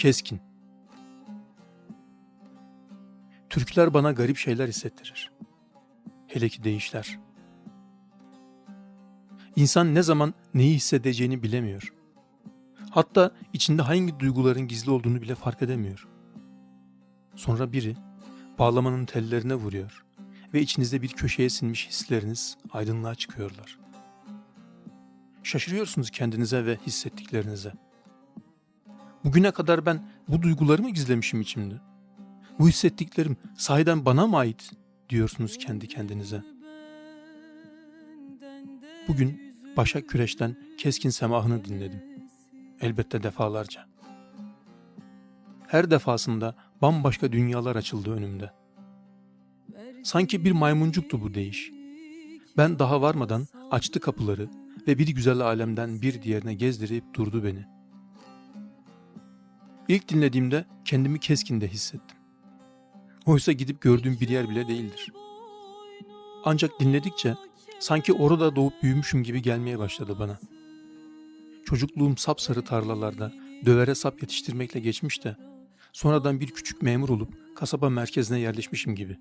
Keskin. Türküler bana garip şeyler hissettirir. Hele ki deyişler. İnsan ne zaman neyi hissedeceğini bilemiyor. Hatta içinde hangi duyguların gizli olduğunu bile fark edemiyor. Sonra biri bağlamanın tellerine vuruyor ve içinizde bir köşeye sinmiş hisleriniz aydınlığa çıkıyorlar. Şaşırıyorsunuz kendinize ve hissettiklerinize. Bugüne kadar ben bu duyguları mı gizlemişim içimde? Bu hissettiklerim sahiden bana mı ait diyorsunuz kendi kendinize. Bugün Başak Küreş'ten Keskin Semahını dinledim. Elbette defalarca. Her defasında bambaşka dünyalar açıldı önümde. Sanki bir maymuncuktu bu değiş. Ben daha varmadan açtı kapıları ve bir güzel alemden bir diğerine gezdirip durdu beni. İlk dinlediğimde kendimi keskinde hissettim. Oysa gidip gördüğüm bir yer bile değildir. Ancak dinledikçe sanki orada doğup büyümüşüm gibi gelmeye başladı bana. Çocukluğum sapsarı tarlalarda dövere sap yetiştirmekle geçmiş de sonradan bir küçük memur olup kasaba merkezine yerleşmişim gibi.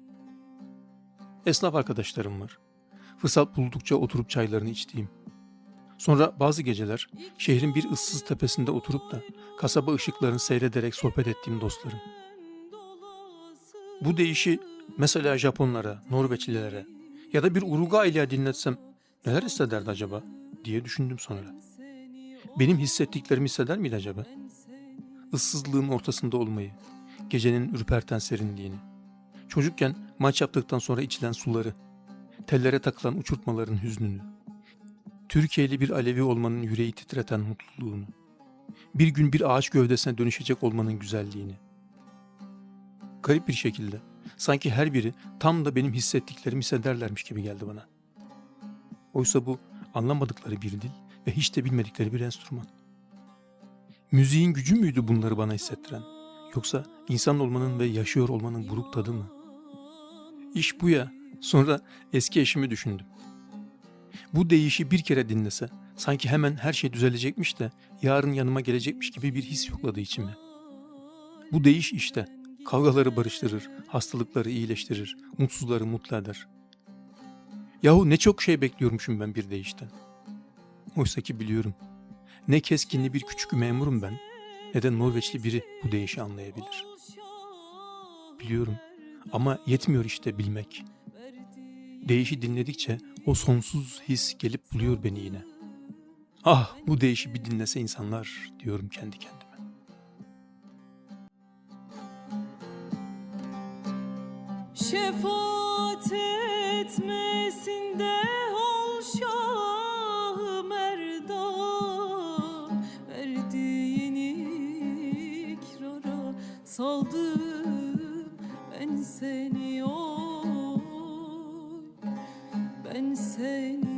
Esnaf arkadaşlarım var. Fırsat buldukça oturup çaylarını içtiğim. Sonra bazı geceler şehrin bir ıssız tepesinde oturup da kasaba ışıklarını seyrederek sohbet ettiğim dostlarım. Bu deyişi mesela Japonlara, Norveçlilere ya da bir Uruguaylı'ya dinletsem neler hissederdi acaba diye düşündüm sonra. Benim hissettiklerimi hisseder miydi acaba? Issızlığın ortasında olmayı, gecenin ürperten serinliğini, çocukken maç yaptıktan sonra içilen suları, tellere takılan uçurtmaların hüznünü, Türkiye'li bir Alevi olmanın yüreği titreten mutluluğunu, bir gün bir ağaç gövdesine dönüşecek olmanın güzelliğini. Garip bir şekilde sanki her biri tam da benim hissettiklerimi hissederlermiş gibi geldi bana. Oysa bu anlamadıkları bir dil ve hiç de bilmedikleri bir enstrüman. Müziğin gücü müydü bunları bana hissettiren? Yoksa insan olmanın ve yaşıyor olmanın buruk tadı mı? İş bu ya. Sonra eski eşimi düşündüm. Bu deyişi bir kere dinlese sanki hemen her şey düzelecekmiş de yarın yanıma gelecekmiş gibi bir his yokladı içime. Bu deyiş işte kavgaları barıştırır, hastalıkları iyileştirir, mutsuzları mutlu eder. Yahu ne çok şey bekliyormuşum ben bir deyişten. Oysa ki biliyorum. Ne keskinli bir küçük memurum ben ne de Norveçli biri bu deyişi anlayabilir. Biliyorum ama yetmiyor işte bilmek. Deyişi dinledikçe o sonsuz his gelip buluyor beni yine. Ah bu deyişi bir dinlese insanlar diyorum kendi kendime. Şefaat etmesinde ol Şah Merdan Verdiğin ikrara saldım ben seni oy Ben seni